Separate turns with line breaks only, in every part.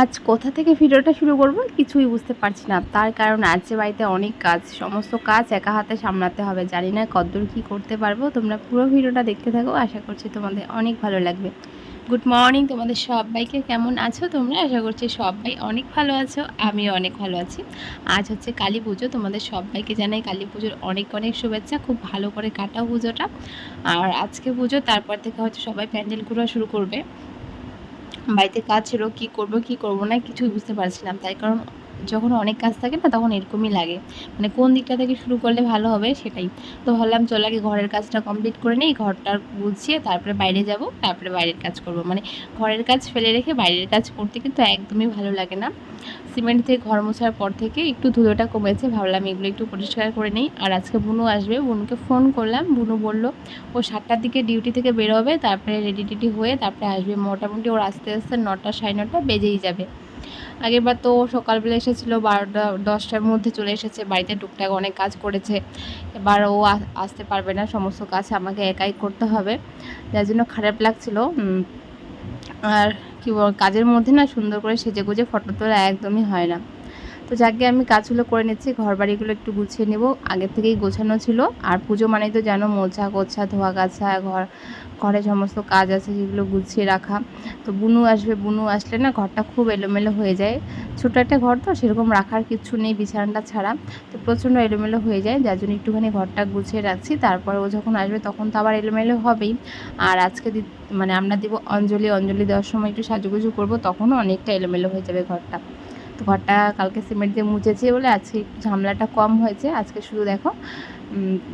আজ কোথা থেকে ভিডিওটা শুরু করব কিছুই বুঝতে পারছি না। তার কারণ আছে বাড়িতে অনেক কাজ, সমস্ত কাজ একা হাতে সামলাতে হবে। জানি না কতদূর কী করতে পারব। তোমরা পুরো ভিডিওটা দেখতে থাকো। আশা করছি তোমাদের অনেক ভালো লাগবে। গুড মর্নিং তোমাদের সবাইকে কেমন আছো? তোমরা আশা করছি সবাই অনেক ভালো আছো, আমিও অনেক ভালো আছি। আজ হচ্ছে কালী পুজো, তোমাদের সবাইকে জানাই কালী পুজোর অনেক অনেক শুভেচ্ছা, খুব ভালো করে কাটাও পুজোটা। আর আজকে পুজো, তারপর থেকে হয়তো সবাই প্যান্ডেল ঘোরা শুরু করবে। বাড়িতে কাজ ছিল, কী করব কী করব না, কিছুই বুঝতে পারছিলাম তাই কারণ যখন অনেক কাজ থাকে না, তখন এরকমই লাগে। মানে কোন দিকটা থেকে শুরু করলে ভালো হবে সেটাই। তো ভাবলাম চল আগে ঘরের কাজটা কমপ্লিট করে নিই, ঘরটা গুছিয়ে তারপরে বাইরে যাব, তারপরে বাইরের কাজ করব। মানে ঘরের কাজ ফেলে রেখে বাইরের কাজ করতে কিন্তু একদমই ভালো লাগে না। সিমেন্ট থেকে ঘর মোছার পর থেকে একটু ধুলোটা কমেছে, ভাবলাম এগুলো একটু পরিষ্কার করে নিই। আর আজকে বুনু আসবে, বুনুকে ফোন করলাম, বুনু বলল, ও সাতটার দিকে ডিউটি থেকে বেরোবে, তারপরে রেডি টেডি হয়ে তারপরে আসবে। মোটামুটি ওর আস্তে আস্তে নটা, সাড়ে নটা বেজেই যাবে। আগেরবার তো সকালবেলা এসেছিল, বারোটা, দশটার মধ্যে চলে এসেছে, বাড়িতে টুকটাক অনেক কাজ করেছে। এবার ও আসতে পারবে না, সমস্ত কাজ আমাকে একাই করতে হবে। যার জন্য খারাপ লাগছিল আর কি কাজের মধ্যে না সুন্দর করে সেজে গুজে ফটো তোলা একদমই হয় না। তো যাকে আমি কাজগুলো করে নিচ্ছি ঘর বাড়িগুলো একটু গুছিয়ে নেব। আগের থেকেই গোছানো ছিল। আর পুজো মানেই তো জানো মোছা, গোছা, ধোয়া, গাছা, ঘর, ঘরে সমস্ত কাজ আছে যেগুলো গুছিয়ে রাখা। তো বুনু আসবে, বুনু আসলে না ঘরটা খুব এলোমেলো হয়ে যায়। ছোটো একটা ঘর তো, সেরকম রাখার কিছু নেই বিছানাটা ছাড়া। তো প্রচণ্ড এলোমেলো হয়ে যায়, যার জন্য একটুখানি ঘরটা গুছিয়ে রাখছি। তারপরে ও যখন আসবে তখন তো আবার এলোমেলো হবেই। আর আজকে মানে আমরা দিব অঞ্জলি অঞ্জলি দেওয়ার সময় একটু সাজুগুজু করব, তখনও অনেকটা এলোমেলো হয়ে যাবে ঘরটা। তো ঘরটা কালকে সিমেন্ট দিয়ে মুছেছি বলে আজকে ঝামেলাটা কম হয়েছে। আজকে শুধু দেখো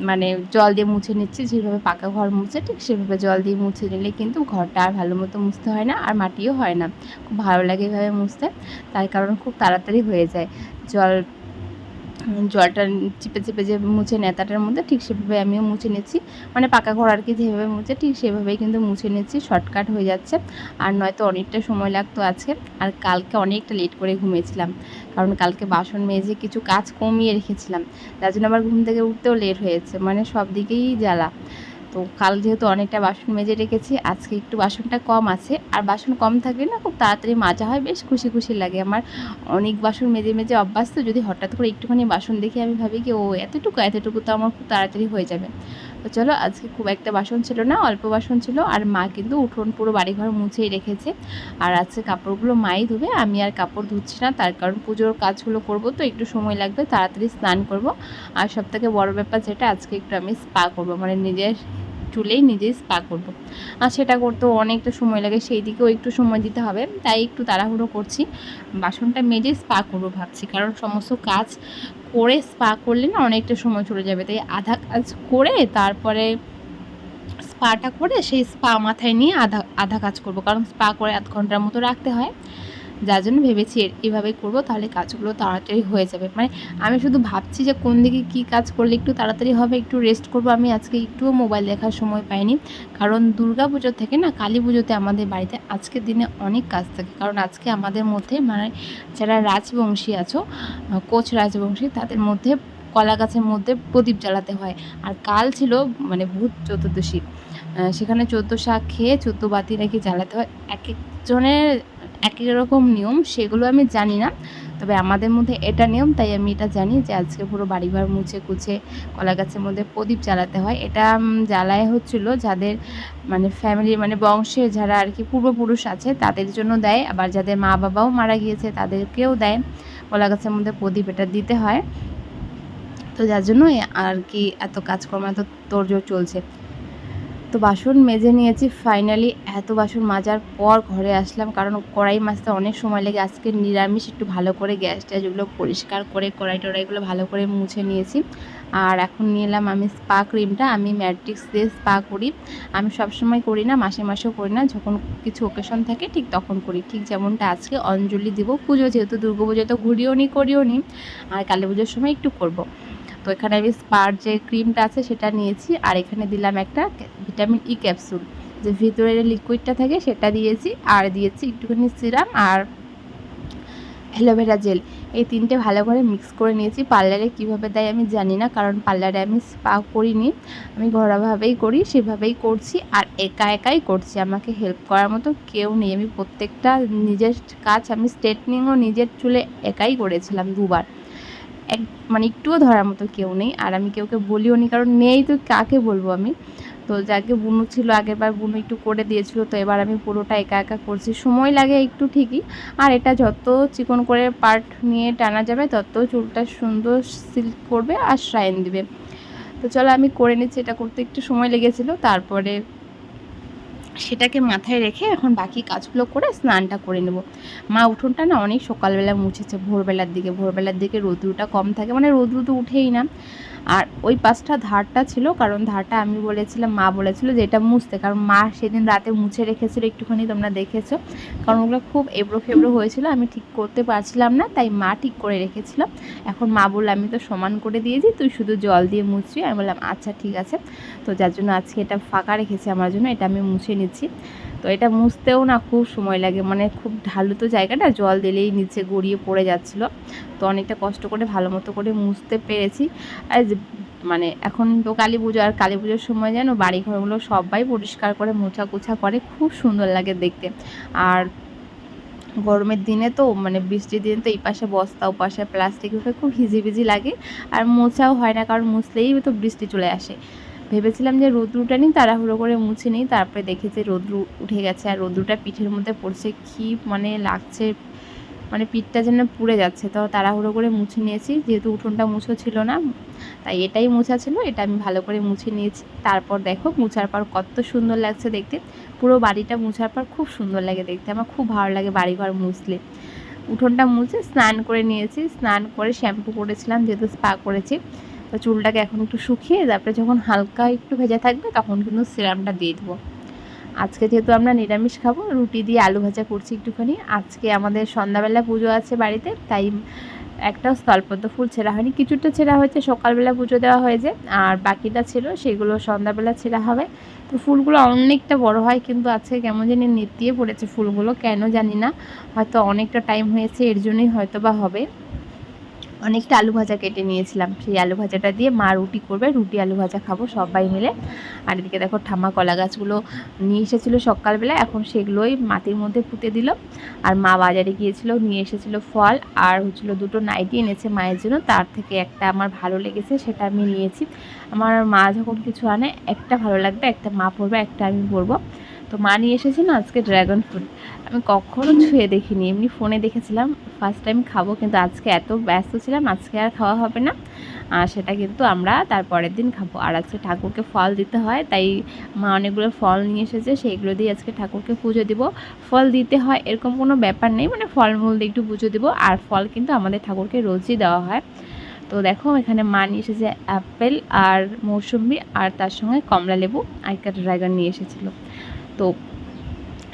মানে জল দিয়ে মুছে নিচ্ছি, যেভাবে পাকা ঘর মুছে ঠিক সেভাবে জল দিয়ে মুছে নিলে কিন্তু ঘরটা আর ভালো মতো মুছতে হয় না আর মাটিও হয় না। খুব ভালো লাগে এভাবে মুছতে, তার কারণ খুব তাড়াতাড়ি হয়ে যায়। জল জলটা চিপে চিপে যে মুছে নেতাটার মধ্যে ঠিক সেভাবে আমিও মুছে নিচ্ছি। মানে পাকা ঘর আর কি যেভাবে মুছে ঠিক সেভাবেই কিন্তু মুছে নিচ্ছি, শর্টকাট হয়ে যাচ্ছে। আর নয়তো অনেকটা সময় লাগতো আজকে। আর কালকে অনেকটা লেট করে ঘুমিয়েছিলাম। কারণ কালকে বাসন মেজে কিছু কাজ কমিয়ে রেখেছিলাম। তার জন্য আবার ঘুম থেকে উঠতেও লেট হয়েছে। মানে সব দিকেই জ্বালা। তো কাল যেহেতু অনেকটা বাসন মেজে রেখেছি, আজকে একটু বাসনটা কম আছে। আর বাসন কম থাকলে না খুব তাড়াতাড়ি মাজা হয়, বেশ খুশি খুশি লাগে। আমার অনেক বাসন মেজে মেজে অভ্যাস তো যদি হঠাৎ করে একটুখানি বাসন দেখে আমি ভাবি কি, ও, এতটুকু এতটুকু তো আমার খুব তাড়াতাড়ি হয়ে যাবে। তো চলো, আজকে খুব একটা বাসন ছিল না, অল্প বাসন ছিল। আর মা কিন্তু উঠোন পুরো বাড়িঘর মুছেই রেখেছে। আর আজকে কাপড়গুলো মাই ধুবে, আমি আর কাপড় ধুচ্ছি না, তার কারণ পুজোর কাজগুলো করব, তো একটু সময় লাগবে, তাড়াতাড়ি স্নান করব। আর সব থেকে বড় ব্যাপার যেটা, আজকে একটু আমি স্পা করব মানে নিজের চুলেই নিজেই স্পা করব। আর সেটা করতেও অনেকটা সময় লাগে সেই দিকেও একটু সময় দিতে হবে, তাই একটু তাড়াহুড়ো করছি। বাসনটা মেজে স্পা করব ভাবছি, কারণ সমস্ত কাজ করে স্পা করলে না অনেকটা সময় চলে যাবে। তাই আধা কাজ করে তারপরে স্পাটা করে সেই স্পা মাথায় নিয়ে আধা আধা কাজ করব। কারণ স্পা করে আধ ঘণ্টার মতো রাখতে হয়। যার জন্য ভেবেছি এভাবে করব, তাহলে কাজগুলো তাড়াতাড়ি হয়ে যাবে। মানে আমি শুধু ভাবছি যে কোন দিকে কী কাজ করলে একটু তাড়াতাড়ি হবে, একটু রেস্ট করব। আমি আজকে একটুও মোবাইল দেখার সময় পাইনি। কারণ দুর্গা পুজো থেকে না কালী পুজোতে আমাদের বাড়িতে আজকের দিনে অনেক কাজ থাকে। কারণ আজকে আমাদের মধ্যে মানে যারা রাজবংশী আছো কোচ রাজবংশী, তাদের মধ্যে কলা গাছের মধ্যে প্রদীপ জ্বালাতে হয়। আর কাল ছিল মানে ভূত চতুর্দশী। সেখানে চোদ্দ শাক খেয়ে চোদ্দ বাতি নাকি জ্বালাতে হয়। এক একজনের এক এক রকম নিয়ম, সেগুলো আমি জানি না। তবে আমাদের মধ্যে এটা নিয়ম, তাই আমি এটা জানি যে আজকে পুরো বাড়িঘর মুছে কুছে কলা গাছের মধ্যে প্রদীপ জ্বালাতে হয়। এটা জ্বালায় হচ্ছিল যাদের মানে ফ্যামিলি মানে বংশের যারা আর কি পূর্বপুরুষ আছে, তাদের জন্য দেয়। আবার যাদের মা বাবাও মারা গিয়েছে, তাদেরকেও দেয়। কলা গাছের মধ্যে প্রদীপ এটা দিতে হয়। তো যার জন্যই আর কি এত কাজকর্ম, এত তোড়জোড় চলছে। তো বাসন মেজে নিয়েছি ফাইনালি এত বাসন মাজার পর ঘরে আসলাম, কারণ কড়াই মাজতে অনেক সময় লেগে, আজকে নিরামিষ একটু ভালো করে গ্যাস ট্যাসগুলো পরিষ্কার করে, কড়াই টড়াইগুলো ভালো করে মুছে নিয়েছি। আর এখন নিয়ে এলাম আমি স্পা ক্রিমটা, আমি ম্যাট্রিক্স দিয়ে স্পা করি। আমি সবসময় করি না, মাসে মাসেও করি না, যখন কিছু ওকেশন থাকে ঠিক তখন করি। ঠিক যেমনটা আজকে অঞ্জলি দিব, পুজো যেহেতু দুর্গা পুজো তো ঘুরিও নি, করিও নি, আর কালী পুজোর সময় একটু করব। তো এখানে আমি স্পার যে ক্রিমটা আছে সেটা নিয়েছি, আর এখানে দিলাম একটা ভিটামিন ই ক্যাপসুল। যে ভিতরে লিকুইডটা থাকে সেটা দিয়েছি, আর দিয়েছি একটুখানি সিরাম আর অ্যালোভেরা জেল। এই তিনটে ভালো করে মিক্স করে নিয়েছি। পার্লারে কীভাবে দেয় আমি জানি না, কারণ পার্লারে আমি স্পা করিনি। আমি ঘরোয়াভাবেই করি, সেভাবেই করছি আর একা একাই করছি। আমাকে হেল্প করার মতো কেউ নেই। আমি প্রত্যেকটা নিজের কাজ, আমি স্ট্রেটনিংও নিজের চুলে একাই করেছিলাম দুবার। এক মানে একটুও ধরার মতো কেউ নেই। আর আমি কেউকে বলিও নি, কারণ নেই তো কাকে বলব আমি? তো যাকে বুনু ছিল আগের বার বুনু একটু করে দিয়েছিল, তো এবার আমি পুরোটা একা একা করছি। সময় লাগে একটু ঠিকই, আর এটা যত চিকন করে পার্ট নিয়ে টানা যাবে, তত চুলটা সুন্দর সিল্ক করবে আর শাইন দিবে। তো চলো আমি করে নিচ্ছি, এটা করতে একটু সময় লেগেছিলো, তারপরে সেটাকে মাথায় রেখে এখন বাকি কাজগুলো করে স্নানটা করে নেব। মা উঠোনটা না অনেক সকালবেলা মুছেছে, ভোরবেলার দিকে। ভোরবেলার দিকে রোদ্রুটা কম থাকে মানে রোদ্রু তো উঠেই না। আর ওই পাশটা ধারটা ছিল, কারণ ধারটা আমি বলেছিলাম, মা বলেছিল যে এটা মুছতে। কারণ মা সেদিন রাতে মুছে রেখেছিল, একটুখানি তোমরা দেখেছ। কারণ ওগুলো খুব এবড়ো ফেবড়ো হয়েছিল, আমি ঠিক করতে পারছিলাম না, তাই মা ঠিক করে রেখেছিল। এখন মা বলল, আমি তো সমান করে দিয়েছি, তুই শুধু জল দিয়ে মুছবি। আমি বললাম আচ্ছা ঠিক আছে। তো যার জন্য আজকে এটা ফাঁকা রেখেছি, আমার জন্য এটা আমি মুছে নিচ্ছি তো এটা মুছতেও না খুব সময় লাগে। মানে খুব ঢালু তো জায়গাটা, জল দিলেই নিচে গড়িয়ে পড়ে যাচ্ছিল। তো অনেকটা কষ্ট করে ভালো মতো করে মুছতে পেরেছি। আর মানে এখন তো কালী পুজো, আর কালী পুজোর সময় যেন বাড়ি ঘরগুলো সবাই পরিষ্কার করে মোছা কুছা করে, খুব সুন্দর লাগে দেখতে। আর গরমের দিনে তো মানে বৃষ্টির দিনে তো এই পাশে বস্তা, ও পাশে প্লাস্টিক খুব হিজিবিজি লাগে। আর মোছাও হয় না, কারণ মুছলেই তো বৃষ্টি চলে আসে। ভেবেছিলাম যে রোদ্রুটা নিই, তাড়াহুড়ো করে মুছে নিই, তারপরে দেখেছি রোদ্রু উঠে গেছে আর রোদ্রুটা পিঠের মধ্যে পড়ছে। কি মানে লাগছে মানে পিঠটা যেন পুড়ে যাচ্ছে। তো তাড়াহুড়ো করে মুছে নিয়েছি, যেহেতু উঠোনটা মুছো ছিল না, তাই এটাই মোছা ছিল, এটা আমি ভালো করে মুছে নিয়েছি। তারপর দেখো মুছার পর কত সুন্দর লাগছে দেখতে। পুরো বাড়িটা মুছার পর খুব সুন্দর লাগে দেখতে, আমার খুব ভালো লাগে বাড়িঘর মুছলে। উঠোনটা মুছে স্নান করে নিয়েছি, স্নান করে শ্যাম্পু করেছিলাম, যেহেতু স্পা করেছি। তো চুলটাকে এখন একটু শুকিয়ে তারপরে যখন হালকা একটু ভেজা থাকবে তখন কিন্তু সিরামটা দিয়ে দেবো। আজকে যেহেতু আমরা নিরামিষ খাব, রুটি দিয়ে আলু ভাজা করছি একটুখানি। আজকে আমাদের সন্ধ্যাবেলা পুজো আছে বাড়িতে, তাই একটা স্থলপদ্ম ফুল ছেঁড়া হয়নি। কিছুটা ছেঁড়া হয়েছে, সকালবেলা পুজো দেওয়া হয়েছে। আর বাকিটা ছিল, সেগুলো সন্ধ্যাবেলা ছেঁড়া হবে। তো ফুলগুলো অনেকটা বড় হয়, কিন্তু আজকে কেমন জানি নেতিয়ে পড়েছে ফুলগুলো, কেন জানি না। হয়তো অনেকটা টাইম হয়েছে, এর জন্যই হয়তো বা হবে। অনেকটা আলু ভাজা কেটে নিয়েছিলাম। সেই আলু ভাজাটা দিয়ে মা রুটি করবে, রুটি, আলু ভাজা খাব সবাই মিলে। আর এদিকে দেখো ঠাম্মা কলা গাছগুলো নিয়ে এসেছিল সকালবেলা, এখন সেগুলোই মাটির মধ্যে পুঁতে দিল। আর মা বাজারে গিয়েছিল, নিয়ে এসেছিল ফল আর হচ্ছিল দুটো নাইটি এনেছে মায়ের জন্য। তার থেকে একটা আমার ভালো লেগেছে, সেটা আমি নিয়েছি। আমার মা যখন কিছু আনে, একটা ভালো লাগবে, একটা মা পরবে, একটা আমি পরবো। তো মা নিয়ে এসেছে না আজকে ড্রাগন ফ্রুট আমি কখনো ছুঁয়ে দেখিনি, এমনি ফোনে দেখেছিলাম ফার্স্ট টাইম খাব কিন্তু আজকে এত ব্যস্ত ছিলাম, আজকে আর খাওয়া হবে না। আর সেটা কিন্তু আমরা তারপরের দিন খাব। আর আজকে ঠাকুরকে ফল দিতে হয়, তাই মা অনেকগুলো ফল নিয়ে এসেছে সেইগুলো দিয়ে আজকে ঠাকুরকে পুজো দিব। ফল দিতে হয় এরকম কোনো ব্যাপার নেই মানে ফলমূল দিয়ে একটু পুজো দিব, আর ফল কিন্তু আমাদের ঠাকুরকে রোজই দেওয়া হয়। তো দেখো, এখানে মা নিয়ে এসেছে অ্যাপেল আর মৌসুম্বি, আর তার সঙ্গে কমলা লেবু আর একটা ড্রাগন নিয়ে এসেছিল।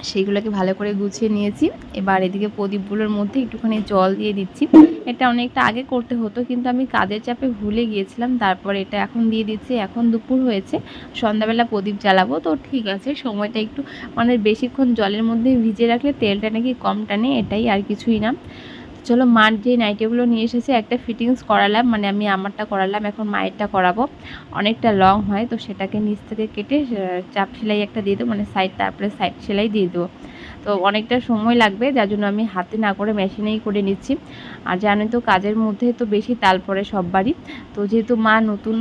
সেইগুলোকে ভালো করে গুছিয়ে নিয়েছি। এবার এদিকে প্রদীপগুলোর মধ্যে একটুখানি জল দিয়ে দিচ্ছি। এটা অনেকটা আগে করতে হতো, কিন্তু আমি কাজের চাপে ভুলে গিয়েছিলাম। তারপর এটা এখন দিয়ে দিচ্ছি। এখন দুপুর হয়েছে, সন্ধ্যাবেলা প্রদীপ জ্বালাবো। তো ঠিক আছে, সময়টা একটু মানে বেশিক্ষণ জলের মধ্যে ভিজে রাখলে তেলটা নাকি কম টানে, এটাই আর কিছুই না। চলো মার যে নাইটিগুলো নিয়ে এসেছি, একটা ফিটিংস করালাম মানে আমি আমারটা করালাম, এখন মায়েরটা করাবো। অনেকটা লং হয়, তো সেটাকে নিচ থেকে কেটে চাপ সেলাই একটা দিয়ে দেবো মানে সাইড তারপরে সাইড সেলাই দিয়ে দেবো। তো অনেকটা সময় লাগবে, যার জন্য আমি হাতে না করে মেশিনেই করে নিচ্ছি। আর জানেন তো, কাজের মধ্যে তো বেশি তাল পরে সব বাড়ি তো যেহেতু মা নতুন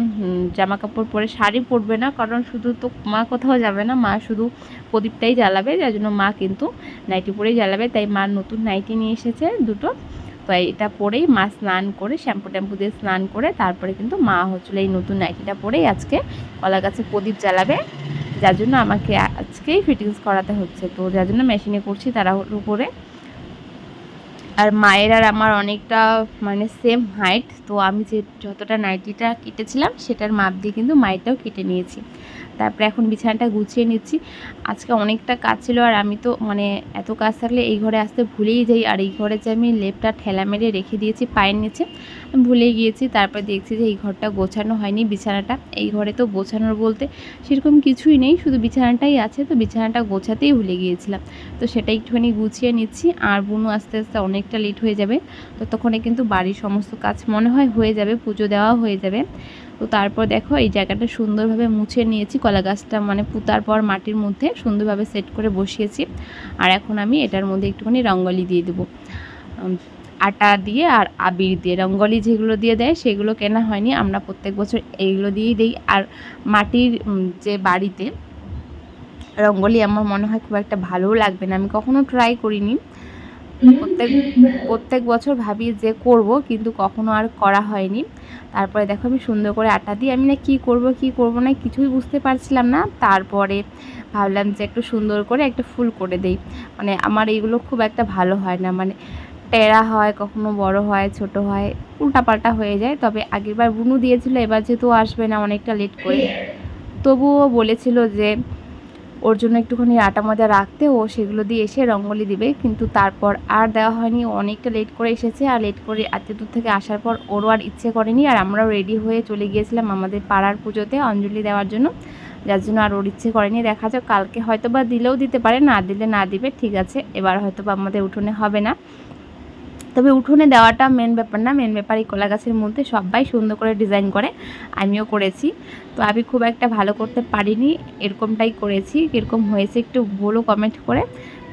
জামা কাপড় পরে শাড়ি পরবে না, কারণ শুধু তো মা কোথাও যাবে না, মা শুধু প্রদীপটাই জ্বালাবে, যার জন্য মা কিন্তু নাইটি পরেই জ্বালাবে। তাই মা নতুন নাইটি নিয়ে এসেছে দুটো। তো এটা পরেই মা স্নান করে, শ্যাম্পু ট্যাম্পু দিয়ে স্নান করে, তারপরে কিন্তু মা হচ্ছিল এই নতুন নাইটিটা পরেই আজকে কলা গাছে প্রদীপ জ্বালাবে। যার জন্য আমাকে আজকেই ফিটিংস করাতে হচ্ছে। তো যার জন্য মেশিনে করছি তারা উপরে আর মায়ের আর আমার অনেকটা মানে সেম হাইট তো আমি যে যতটা নাইটিটা কেটেছিলাম, সেটার মাপ দিয়ে কিন্তু মায়েরটাও কেটে নিয়েছি। তারপরে এখন বিছানাটা গুছিয়ে নিচ্ছি। আজকে অনেকটা কাজ ছিল আর আমি তো মানে এত কাজ থাকলে এই ঘরে আসতে ভুলেই যাই। আর এই ঘরে যে আমি লেপটা ঠেলা মেরে রেখে দিয়েছি পায়ের নিচে ভুলে গিয়েছি, তারপর দেখছি যে এই ঘরটা গোছানো হয়নি বিছানাটা। এই ঘরে তো গোছানোর বলতে সেরকম কিছুই নেই, শুধু বিছানাটাই আছে, তো বিছানাটা গোছাতেই ভুলে গিয়েছিলাম। তো সেটা একটুখানি গুছিয়ে নিচ্ছি, আর বুনু আস্তে আস্তে অনেকটা লেট হয়ে যাবে। ততক্ষণে কিন্তু বাড়ির সমস্ত কাজ মনে হয় হয়ে যাবে, পুজো দেওয়া হয়ে যাবে। তো তারপর দেখো এই জায়গাটা সুন্দরভাবে মুছে নিয়েছি, কলা গাছটা মানে পুতার পর মাটির মধ্যে সুন্দরভাবে সেট করে বসিয়েছি। আর এখন আমি এটার মধ্যে একটুখানি রঙ্গলি দিয়ে দেবো। আটা দিয়ে আর আবির দিয়ে, রঙ্গলি যেগুলো দিয়ে দেয় সেগুলো কেনা হয়নি। আমরা প্রত্যেক বছর এইগুলো দিয়েই দিই। আর মাটির যে বাড়িতে রঙ্গলি আমার মনে হয় খুব একটা ভালোও লাগবে না। আমি কখনো ট্রাই করিনি। প্রত্যেক প্রত্যেক বছর ভাবি যে করব, কিন্তু কখনো আর করা হয়নি। তারপরে দেখো আমি সুন্দর করে আটা দিয়ে আমি না কী করব, কি করব না কিছুই বুঝতে পারছিলাম না। তারপরে ভাবলাম যে একটু সুন্দর করে একটা ফুল করে দেই। মানে আমার এইগুলো খুব একটা ভালো হয় না। মানে টেরা হয়, কখনো বড় হয়, ছোট হয়, উল্টাপাল্টা হয়ে যায়। তবে আগেরবার বুনু দিয়েছিল, এবার যেহেতু আসবে না, অনেকটা লেট করে। তবুও বলেছিল যে, ওর জন্য একটুখানি আটা মজা রাখতে, ও সেগুলো দিয়ে এসে রঙ্গলি দিবে। কিন্তু তারপর আর দেওয়া হয়নি অনেকটা লেট করে এসেছে। আর লেট করে এত দূর থেকে আসার পর ওরও আর ইচ্ছে করেনি। আর আমরাও রেডি হয়ে চলে গিয়েছিলাম আমাদের পাড়ার পুজোতে অঞ্জলি দেওয়ার জন্য। যার জন্য আর ওর ইচ্ছে করেনি। দেখা যাক, কালকে হয়তো বা দিলেও দিতে পারে, না দিলে না দিবে, ঠিক আছে। এবার হয়তো বা আমাদের উঠোনে হবে না। তবে উঠোনে দেওয়াটা মেন ব্যাপার না মেন ব্যাপার এই কলা গাছের মধ্যে সবাই সুন্দর করে ডিজাইন করে, আমিও করেছি। তো আমি খুব একটা ভালো করতে পারিনি, এরকমটাই করেছি, কীরকম হয়েছে একটু বলো কমেন্ট করে।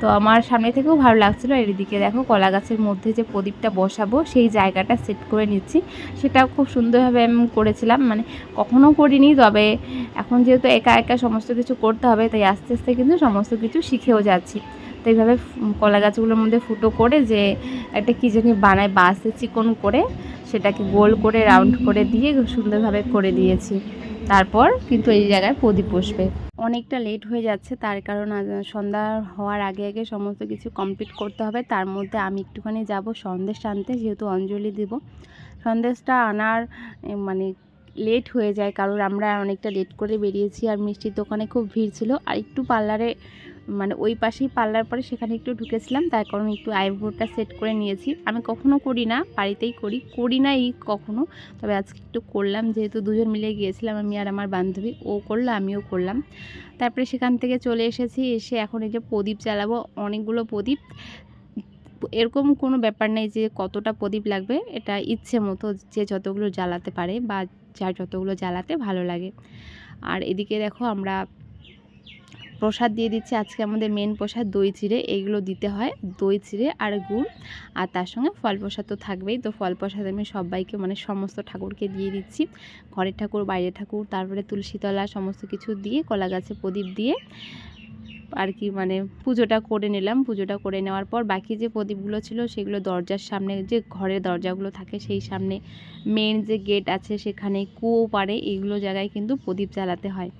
তো আমার সামনে থেকেও ভালো লাগছিল, আর এদিকে দেখো কলা গাছের মধ্যে যে প্রদীপটা বসাবো, সেই জায়গাটা সেট করে নিচ্ছি। সেটাও খুব সুন্দরভাবে আমি করেছিলাম মানে কখনো করিনি, তবে এখন যেহেতু একা একা সমস্ত কিছু করতে হবে, তাই আস্তে আস্তে কিন্তু সমস্ত কিছু শিখেও যাচ্ছি। তো এইভাবে কলা গাছগুলোর মধ্যে ফুটো করে যে একটা কী জানি বানায় বাসে চিকন করে, সেটাকে গোল করে রাউন্ড করে দিয়ে সুন্দরভাবে করে দিয়েছি। তারপর কিন্তু এই জায়গায় প্রদীপ বসবে। অনেকটা লেট হয়ে যাচ্ছে, তার কারণ সন্ধ্যা হওয়ার আগে আগে সমস্ত কিছু কমপ্লিট করতে হবে। তার মধ্যে আমি একটুখানি যাব সন্দেশ আনতে, যেহেতু অঞ্জলি দেব। সন্দেশটা আনার মানে লেট হয়ে যায়, কারণ আমরা অনেকটা লেট করে বেরিয়েছি আর মিষ্টির দোকানে খুব ভিড় ছিল। আর একটু পার্লারে মানে ওই পাশেই পার্লার পরে সেখানে একটু ঢুকেছিলাম, তার কারণ একটু আইব্রোটা সেট করে নিয়েছি। আমি কখনো করি না, বাড়িতেই করি করি না এই কখনো। তবে আজকে একটু করলাম, যেহেতু দুজন মিলে গিয়েছিলাম, আমি আর আমার বান্ধবী, ও করল, আমিও করলাম। তারপরে সেখান থেকে চলে এসেছি, এসে এখন এই যে প্রদীপ জ্বালাবো, অনেকগুলো প্রদীপ। এরকম কোনো ব্যাপার নেই যে কতটা প্রদীপ লাগবে, এটা ইচ্ছে মতো যে যতগুলো জ্বালাতে পারে বা যার যতগুলো জ্বালাতে ভালো লাগে। আর এদিকে দেখো আমরা প্রসাদ দিয়ে দিচ্ছি। আজকে আমাদের মেন প্রসাদ দই চিড়ে এইগুলো দিতে হয়। দই চিড়ে আর গুড়। আর তার সঙ্গে ফল প্রসাদ তো থাকবেই। তো ফল প্রসাদ আমি সবাইকে মানে সমস্ত ঠাকুরকে দিয়ে দিচ্ছি। ঘরের ঠাকুর, বাইরের ঠাকুর, তারপরে তুলসীতলা সমস্ত কিছু দিয়ে, কলা গাছে প্রদীপ দিয়ে আর কি মানে পুজোটা করে নিলাম। পুজোটা করে নেওয়ার পর বাকি যে প্রদীপগুলো ছিল সেগুলো দরজার সামনে যে ঘরের দরজাগুলো থাকে সেই সামনে মেন যে গেট আছে সেখানে কুয়ো পারে এইগুলো জায়গায় কিন্তু প্রদীপ জ্বালাতে হয়।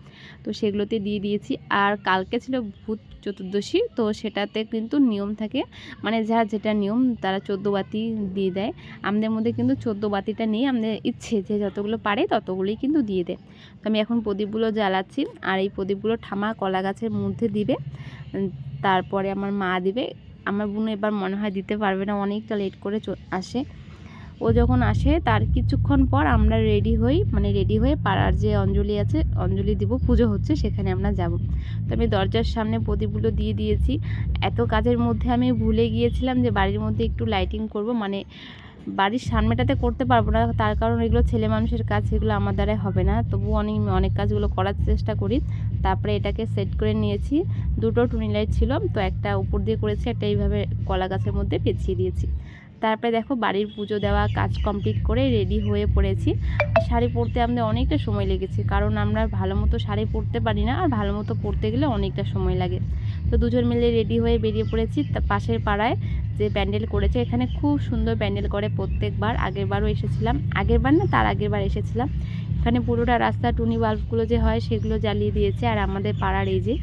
তো সেগুলোতে দিয়ে দিয়েছি। আর কালকে ছিল ভূত চতুর্দশী, তো সেটাতে কিন্তু নিয়ম থাকে। মানে যার যেটা নিয়ম তারা চোদ্দ বাতি দিয়ে দেয়। আমাদের মধ্যে কিন্তু চোদ্দ বাতিটা নেই, আমাদের ইচ্ছে যে যতগুলো পারে ততগুলোই কিন্তু দিয়ে দেয়। তো আমি এখন প্রদীপগুলো জ্বালাচ্ছি আর এই প্রদীপগুলো ঠামা কলা গাছের মধ্যে দিবে। তারপরে আমার মা দিবে। আমার বোন এবার মনে হয় দিতে পারবে না, অনেকটা লেট করে আসে। ও যখন আসে, তার কিছুক্ষণ পর আমরা রেডি হই মানে রেডি হয়ে পাড়ার যে অঞ্জলি আছে, অঞ্জলি দিব, পুজো হচ্ছে, সেখানে আমরা যাব। তো আমি দরজার সামনে প্রদীপগুলো দিয়ে দিয়েছি। এত কাজের মধ্যে আমি ভুলে গিয়েছিলাম যে বাড়ির মধ্যে একটু লাইটিং করব মানে বাড়ির সামনেটাতে করতে পারব না, তার কারণ এগুলো ছেলে মানুষের কাজ সেগুলো আমার দ্বারাই হবে না। তবু অনেক অনেক কাজগুলো করার চেষ্টা করি। তারপরে এটাকে সেট করে নিয়েছি। দুটো টুনি লাইট ছিল, তো একটা উপর দিয়ে করেছি, একটা এইভাবে কলা গাছের মধ্যে পেঁচিয়ে দিয়েছি। তারপরে দেখো বাড়ির পুজো দেওয়া কাজ কমপ্লিট করে রেডি হয়ে পড়েছি। শাড়ি পরতে আমাদের অনেকটা সময় লেগেছে, কারণ আমরা ভালো মতো শাড়ি পরতে পারি না, আর ভালো মতো পরতে গেলে অনেকটা সময় লাগে। তো দুজন মিলে রেডি হয়ে বেরিয়ে পড়েছি পাশের পাড়ায় যে প্যান্ডেল করেছে, এখানে খুব সুন্দর প্যান্ডেল করে প্রত্যেকবার। আগেরবারও এসেছিলাম, আগেরবার না, তার আগেরবার এসেছিলাম। এখানে পুরোটা রাস্তা টুনি বাল্বগুলো যে হয় সেগুলো জ্বালিয়ে দিয়েছে, আর আমাদের পাড়ার এই যে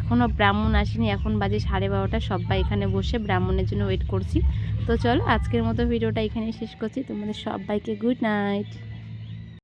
এখনও ব্রাহ্মণ আসেনি, এখন বাজে সাড়ে বারোটা, সবাই এখানে বসে ব্রাহ্মণের জন্য ওয়েট করছি। তো চলো আজকের মতো ভিডিওটা এখানে শেষ করছি। তোমাদের সবাইকে গুড নাইট